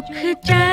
চোখ চা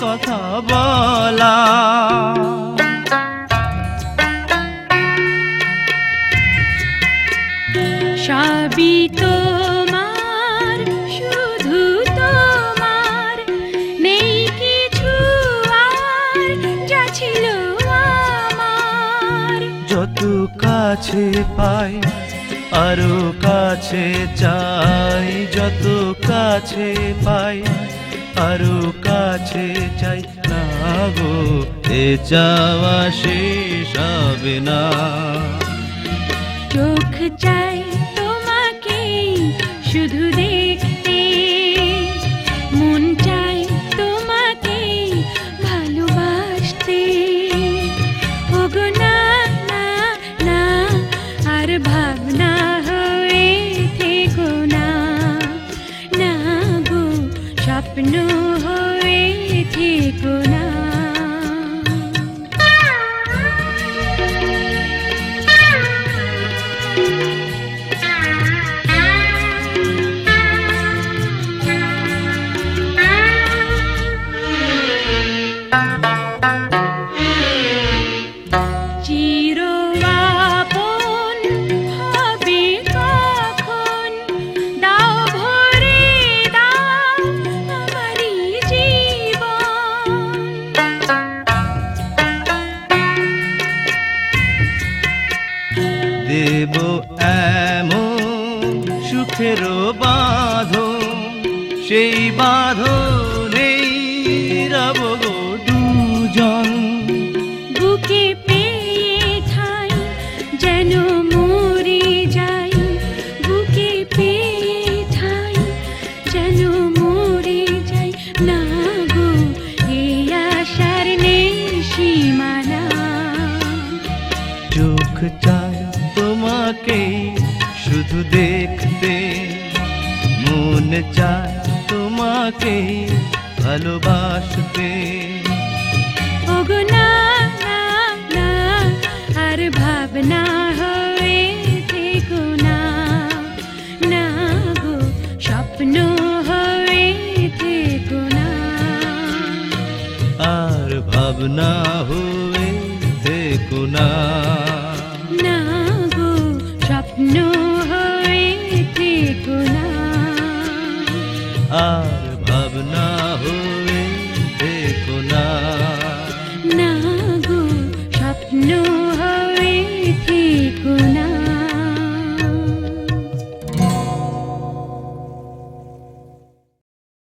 কথা বলা। সবই তোমার শুধু তোমার। নেই কিছু আর যা ছিল আমার। যত কাছে পাই আরও কাছে চাই। যত কাছে পাই আরও কাছে চাই না গো, এ চাওয়া শেষ হবে না। চোখ চাই তোমাকে শুধু দেখতে, মন চাই তোমাকে ভালোবাসতে। ওগো না না না, আর ভাবনা penuh hatiku na Jiro এমন সুখের বাঁধন সেই বাঁধনেই রব দুজন। বুকে পেয়ে ঠাই যেন মরে যাই। বুকে পেয়ে ঠাই যেন মরে যাই। না গো এ আশার নেই সীমানা। চোখ চায় তোমাকে শুধু দেখতে মন চায় তোমাকে ভালোবাসতে। ওগো না না না আর ভাবনা হয়ে থেকো না। না গো স্বপ্ন হয়ে থেকো না। আর ভাবনা হয়ে থেকো না। হবে ঠিক